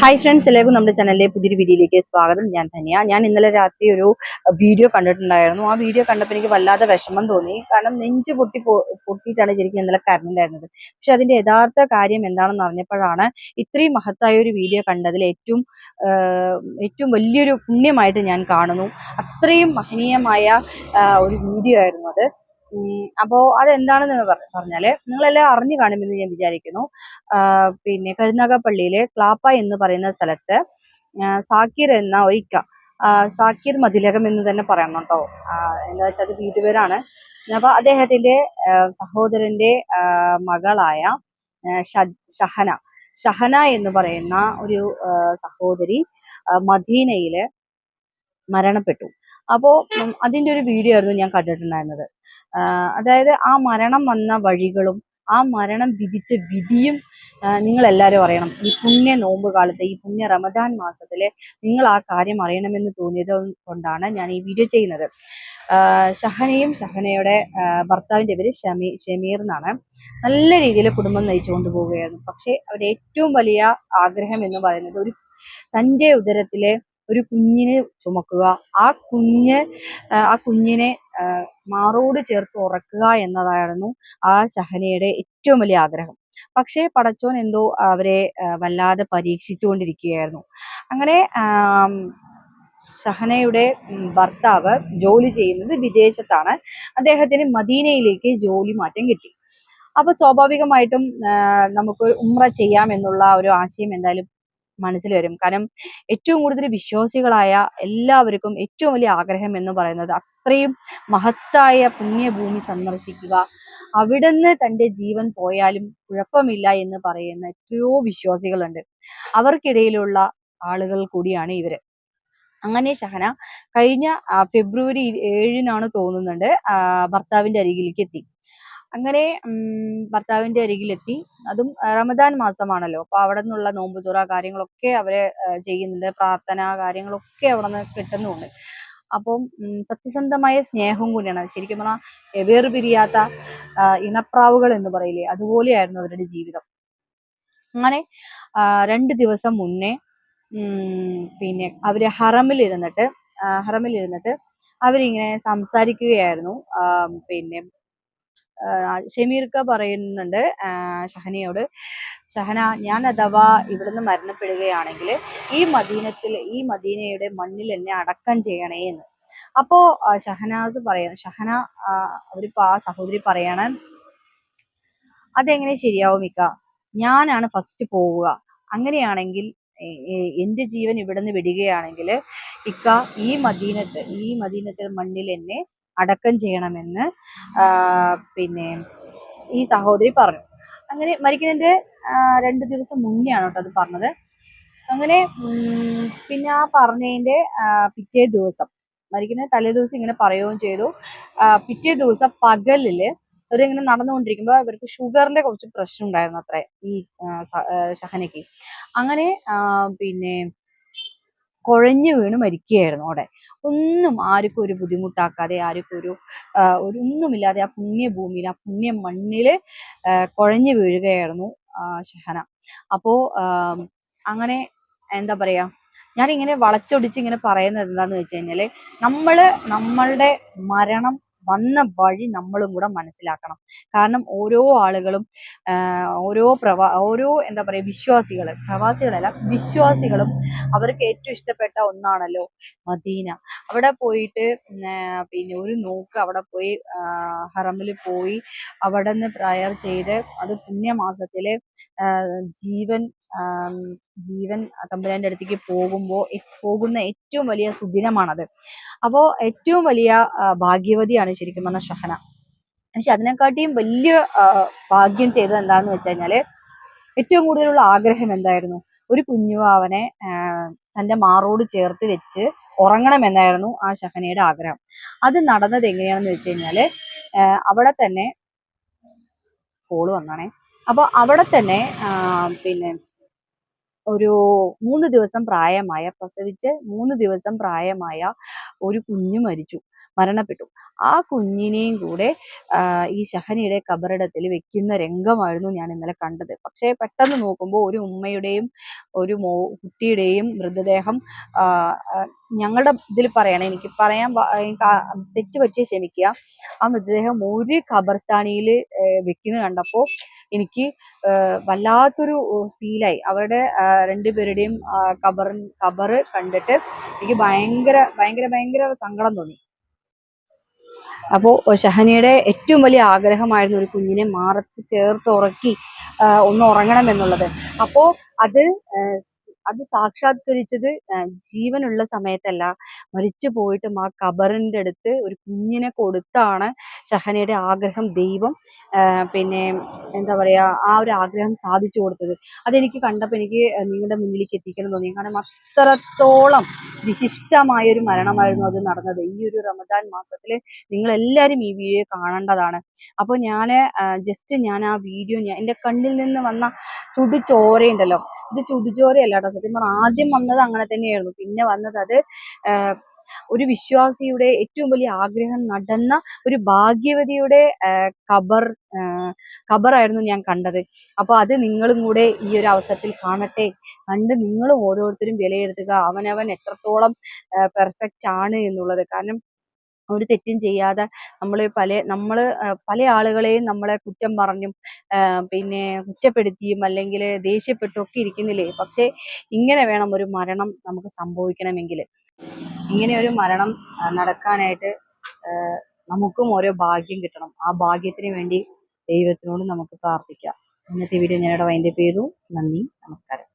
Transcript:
Hi friends എല്ലാവർക്കും നമ്മുടെ ചാനലിലെ പുതിയൊരു വീഡിയോയിലേക്ക് സ്വാഗതം. ഞാൻ തന്നെയാണ് ഞാൻ ഇന്നലെ രാത്രി ഒരു വീഡിയോ കണ്ടിട്ടുണ്ടായിരുന്നു. ആ വീഡിയോ കണ്ടപ്പോൾ എനിക്ക് വല്ലാതെ വിഷമം തോന്നി. കാരണം നെഞ്ച് പൊട്ടി പൊട്ടിയിട്ടാണ് ശരിക്കും ഇന്നലെ കരഞ്ഞിട്ടുണ്ടായിരുന്നത് പക്ഷെ അതിന്റെ യഥാർത്ഥ കാര്യം എന്താണെന്ന് അറിഞ്ഞപ്പോഴാണ് ഇത്രയും മഹത്തായ ഒരു വീഡിയോ കണ്ടതിൽ ഏറ്റവും ഏറ്റവും വലിയൊരു പുണ്യമായിട്ട് ഞാൻ കാണുന്നു. അത്രയും മഹനീയമായ ഒരു വീഡിയോ ആയിരുന്നു അത്. അപ്പോ അതെന്താണെന്ന് പറ- പറഞ്ഞാൽ നിങ്ങളെല്ലാം അറിഞ്ഞു കാണുമെന്ന് ഞാൻ വിചാരിക്കുന്നു. പിന്നെ കരുനാഗപ്പള്ളിയിലെ ക്ലാപ്പ എന്ന് പറയുന്ന സ്ഥലത്ത് സാക്കീർ എന്ന ഒരിക്ക സാക്കീർ മതിലകം എന്ന് തന്നെ പറയണം കേട്ടോ എന്താ വെച്ചാൽ അത് വീട്ടുപേരാണ്. അപ്പൊ അദ്ദേഹത്തിന്റെ സഹോദരന്റെ മകളായ ഷഹന ഷഹന എന്ന് പറയുന്ന ഒരു സഹോദരി മദീനയിൽ മരണപ്പെട്ടു. അപ്പോ അതിന്റെ ഒരു വീഡിയോ ആയിരുന്നു ഞാൻ കണ്ടിട്ടുണ്ടായിരുന്നത്. അതായത് ആ മരണം വന്ന വഴികളും ആ മരണം വിധിച്ച വിധിയും നിങ്ങൾ എല്ലാവരും അറിയണം. ഈ പുണ്യ നോമ്പ് കാലത്ത് ഈ പുണ്യ റമദാൻ മാസത്തിൽ നിങ്ങൾ ആ കാര്യം അറിയണമെന്ന് തോന്നിയത് കൊണ്ടാണ് ഞാൻ ഈ വീഡിയോ ചെയ്യുന്നത്. ഷഹനയും ഷഹനയുടെ ഭർത്താവിന്റെ പേര് ഷമീ ഷമീർ എന്നാണ്. നല്ല രീതിയിൽ കുടുംബം നയിച്ചു കൊണ്ടുപോവുകയായിരുന്നു പക്ഷേ അവരുടെ ഏറ്റവും വലിയ ആഗ്രഹം എന്ന് പറയുന്നത് ഒരു തന്റെ ഉദരത്തിലെ ഒരു കുഞ്ഞിനെ ചുമക്കുക ആ കുഞ്ഞ് ആ കുഞ്ഞിനെ മാറോട് ചേർത്ത് ഉറക്കുക എന്നതായിരുന്നു ആ ഷഹനയുടെ ഏറ്റവും വലിയ ആഗ്രഹം. പക്ഷേ പടച്ചോൻ എന്തോ അവരെ വല്ലാതെ പരീക്ഷിച്ചുകൊണ്ടിരിക്കുകയായിരുന്നു. അങ്ങനെ ഷഹനയുടെ ഭർത്താവ് ജോലി ചെയ്യുന്നത് വിദേശത്താണ്. അദ്ദേഹത്തിന് മദീനയിലേക്ക് ജോലി മാറ്റം കിട്ടി. അപ്പൊ സ്വാഭാവികമായിട്ടും നമുക്ക് ഉമ്ര ചെയ്യാം എന്നുള്ള ഒരു ആശയം എന്തായാലും മനസ്സിൽ വരും. കാരണം ഏറ്റവും കൂടുതൽ വിശ്വാസികളായ എല്ലാവർക്കും ഏറ്റവും വലിയ ആഗ്രഹം എന്ന് പറയുന്നത് അത്രയും മഹത്തായ പുണ്യഭൂമി സന്ദർശിക്കുക. അവിടുന്ന് തന്റെ ജീവൻ പോയാലും കുഴപ്പമില്ല എന്ന് പറയുന്ന എത്രയോ വിശ്വാസികളുണ്ട്. അവർക്കിടയിലുള്ള ആളുകൾ കൂടിയാണ് ഇവർ. അങ്ങനെ ഷഹന കഴിഞ്ഞ ഫെബ്രുവരി ഏഴിനാണ് തോന്നുന്നുണ്ട് ഭർത്താവിന്റെ അരികിലേക്ക് എത്തി. അങ്ങനെ ഭർത്താവിന്റെ അരികിലെത്തി. അതും റമദാൻ മാസമാണല്ലോ. അപ്പൊ അവിടെ നിന്നുള്ള നോമ്പ് തുറ കാര്യങ്ങളൊക്കെ അവർ ചെയ്യുന്നുണ്ട്. പ്രാർത്ഥന കാര്യങ്ങളൊക്കെ അവിടെ നിന്ന് കിട്ടുന്നുണ്ട്. അപ്പം സത്യസന്ധമായ സ്നേഹവും കൂടിയാണ്. ശരിക്കും പറഞ്ഞാൽ വേർപിരിയാത്ത പിരിയാത്ത ഇണപ്രാവുകൾ എന്ന് പറയില്ലേ അതുപോലെയായിരുന്നു അവരുടെ ജീവിതം. അങ്ങനെ രണ്ട് ദിവസം മുന്നേ പിന്നെ അവർ ഹറമിൽ ഇരുന്നിട്ട് അവരിങ്ങനെ സംസാരിക്കുകയായിരുന്നു. പിന്നെ ഷമീർക്ക പറയുന്നുണ്ട് ഷഹനയോട്. ഷഹന ഞാൻ അഥവാ ഇവിടുന്ന് മരണപ്പെടുകയാണെങ്കിൽ ഈ മദീനത്തിൽ ഈ മദീനയുടെ മണ്ണിൽ എന്നെ അടക്കം ചെയ്യണേ എന്ന്. അപ്പോ ഷഹനാസ് പറയാ ഷഹന അവരിപ്പോ ആ സഹോദരി പറയാണ് അതെങ്ങനെ ശരിയാവും ഇക്ക ഞാനാണ് ഫസ്റ്റ് പോവുക. അങ്ങനെയാണെങ്കിൽ എന്റെ ജീവൻ ഇവിടുന്ന് വിടുകയാണെങ്കിൽ ഇക്ക ഈ മദീനത്ത് ഈ മദീനത്തിൽ മണ്ണിൽ എന്നെ അടക്കം ചെയ്യണമെന്ന് പിന്നെ ഈ സഹോദരി പറഞ്ഞു. അങ്ങനെ മരിക്കുന്നതിന്റെ രണ്ട് ദിവസം മുന്നേ ആണ് കേട്ടോ അത് പറഞ്ഞത്. അങ്ങനെ പിന്നെ ആ പറഞ്ഞതിന്റെ പിറ്റേ ദിവസം മരിക്കുന്ന തലേ ദിവസം ഇങ്ങനെ പറയുകയും ചെയ്തു. പിറ്റേ ദിവസം പകലിൽ അവരിങ്ങനെ നടന്നുകൊണ്ടിരിക്കുമ്പോൾ ഇവർക്ക് ഷുഗറിന്റെ കുറച്ച് പ്രശ്നം ഉണ്ടായിരുന്നു അത്ര ഈ ഷഹനയ്ക്ക് അങ്ങനെ പിന്നെ കുഴഞ്ഞു വീണ് മരിക്കുകയായിരുന്നു അവിടെ. ഒന്നും ആർക്കും ഒരു ബുദ്ധിമുട്ടാക്കാതെ ആർക്കും ഒരു ഒരു ഒന്നുമില്ലാതെ ആ പുണ്യഭൂമിയിൽ ആ പുണ്യ മണ്ണിൽ കുഴഞ്ഞു വീഴുകയായിരുന്നു ഷഹന. അപ്പോ അങ്ങനെ എന്താ പറയാ ഞാൻ ഇങ്ങനെ വളച്ചൊടിച്ച് ഇങ്ങനെ പറയുന്നത് എന്താന്ന് വെച്ച് കഴിഞ്ഞാൽ നമ്മൾ നമ്മളുടെ മരണം വന്ന വഴി നമ്മളും കൂടെ മനസ്സിലാക്കണം. കാരണം ഓരോ ആളുകളും ഓരോ പ്രവാ ഓരോ എന്താ പറയുക വിശ്വാസികൾ പ്രവാസികളല്ല വിശ്വാസികളും അവർക്ക് ഏറ്റവും ഇഷ്ടപ്പെട്ട ഒന്നാണല്ലോ മദീന. അവിടെ പോയിട്ട് പിന്നെ ഒരു നോക്ക് അവിടെ പോയി ഹറമിൽ പോയി അവിടെ നിന്ന് പ്രയർ ചെയ്ത് അത് പുണ്യമാസത്തിലെ ജീവൻ ജീവൻ തമ്പുരാന്റെ അടുത്തേക്ക് പോകുമ്പോൾ പോകുന്ന ഏറ്റവും വലിയ സുദിനമാണത്. അപ്പോൾ ഏറ്റവും വലിയ ഭാഗ്യവതിയാണ് ശരിക്കും പറഞ്ഞ ഷഹന. പക്ഷെ അതിനെക്കാട്ടിയും വലിയ ഭാഗ്യം ചെയ്തത് എന്താന്ന് വെച്ച് കഴിഞ്ഞാൽ ഏറ്റവും കൂടുതലുള്ള ആഗ്രഹം എന്തായിരുന്നു? ഒരു കുഞ്ഞുവാവനെ തന്റെ മാറോട് ചേർത്ത് വെച്ച് ഉറങ്ങണമെന്നായിരുന്നു ആ ഷഹനയുടെ ആഗ്രഹം. അത് നടന്നത് എങ്ങനെയാണെന്ന് വെച്ച് കഴിഞ്ഞാൽ അവിടെ തന്നെ കോൾ വന്നാണേ. അപ്പൊ അവിടെ തന്നെ പിന്നെ ഒരു മൂന്ന് ദിവസം പ്രായമായ പ്രസവിച്ച് മൂന്ന് ദിവസം പ്രായമായ ഒരു കുഞ്ഞു മരിച്ചു മരണപ്പെട്ടു. ആ കുഞ്ഞിനെയും കൂടെ ഈ ഷഹനയുടെ കബറിടത്തിൽ വെക്കുന്ന രംഗമായിരുന്നു ഞാൻ ഇന്നലെ കണ്ടത്. പക്ഷേ പെട്ടെന്ന് നോക്കുമ്പോൾ ഒരു ഉമ്മയുടെയും ഒരു മോ കുട്ടിയുടെയും മൃതദേഹം ഞങ്ങളുടെ ഇതിൽ പറയണം എനിക്ക് പറയാൻ പ- എനിക്ക് ആ തെറ്റ് പറ്റിയ ക്ഷമിക്കുക. ആ മൃതദേഹം ഒരു ഖബർസ്ഥാനിയിൽ വെക്കുന്നത് കണ്ടപ്പോൾ എനിക്ക് വല്ലാത്തൊരു ഫീലായി. അവരുടെ രണ്ടുപേരുടെയും കബർ കബറ് കണ്ടിട്ട് എനിക്ക് ഭയങ്കര ഭയങ്കര ഭയങ്കര സങ്കടം തോന്നി. അപ്പോൾ ഷഹനയുടെ ഏറ്റവും വലിയ ആഗ്രഹമായിരുന്നു ഒരു കുഞ്ഞിനെ മാറത്ത് ചേർത്ത് ഉറക്കി ഒന്ന് ഉറങ്ങണം എന്നുള്ളത്. അപ്പോൾ അത് അത് സാക്ഷാത്കരിച്ചത് ജീവനുള്ള സമയത്തല്ല. മരിച്ചു പോയിട്ടും ആ ഖബറിന്റെ അടുത്ത് ഒരു കുഞ്ഞിനെ കൊടുത്താണ് ഷഹനയുടെ ആഗ്രഹം ദൈവം പിന്നെ എന്താ പറയുക ആ ഒരു ആഗ്രഹം സാധിച്ചു കൊടുത്തത്. അതെനിക്ക് കണ്ടപ്പോൾ എനിക്ക് നിങ്ങളുടെ മുന്നിലേക്ക് എത്തിക്കണം തോന്നി. കാരണം അത്രത്തോളം വിശിഷ്ടമായ ഒരു മരണമായിരുന്നു അത് നടന്നത്. ഈ ഒരു റമദാൻ മാസത്തിൽ നിങ്ങളെല്ലാവരും ഈ വീഡിയോ കാണേണ്ടതാണ്. അപ്പോൾ ഞാൻ ജസ്റ്റ് ഞാൻ ആ വീഡിയോ ഞാൻ എന്റെ കണ്ണിൽ നിന്ന് വന്ന ചുടുചോരയുണ്ടല്ലോ. ഇത് ചുടുചോരയല്ല കേട്ടോ സത്യം പറഞ്ഞാൽ ആദ്യം വന്നത് അങ്ങനെ തന്നെയായിരുന്നു. പിന്നെ വന്നത് അത് ഒരു വിശ്വാസിയുടെ ഏറ്റവും വലിയ ആഗ്രഹം നടന്ന ഒരു ഭാഗ്യവതിയുടെ കബർ ഖബറായിരുന്നു ഞാൻ കണ്ടത്. അപ്പോൾ അത് നിങ്ങളും കൂടെ ഈ ഒരു അവസരത്തിൽ കാണട്ടെ. കണ്ട് നിങ്ങളും ഓരോരുത്തരും വിലയിരുത്തുക. അവനവൻ എത്രത്തോളം പെർഫെക്റ്റ് ആണ് എന്നുള്ളത്. കാരണം ഒരു തെറ്റും ചെയ്യാതെ നമ്മൾ പല നമ്മൾ പല ആളുകളെയും നമ്മളെ കുറ്റം പറഞ്ഞും പിന്നെ കുറ്റപ്പെടുത്തിയും അല്ലെങ്കിൽ ദേഷ്യപ്പെട്ടും ഒക്കെ ഇരിക്കുന്നില്ലേ? പക്ഷേ ഇങ്ങനെ വേണം ഒരു മരണം നമുക്ക് സംഭവിക്കണമെങ്കിൽ ഇങ്ങനെ ഒരു മരണം നടക്കാനായിട്ട് നമുക്കും ഓരോ ഭാഗ്യം കിട്ടണം. ആ ഭാഗ്യത്തിന് വേണ്ടി ദൈവത്തിനോട് നമുക്ക് പ്രാർത്ഥിക്കാം. ഇന്നത്തെ വീഡിയോ ഞാനിവിടെ വൈൻഡപ്പ് ചെയ്തു. നന്ദി. നമസ്കാരം.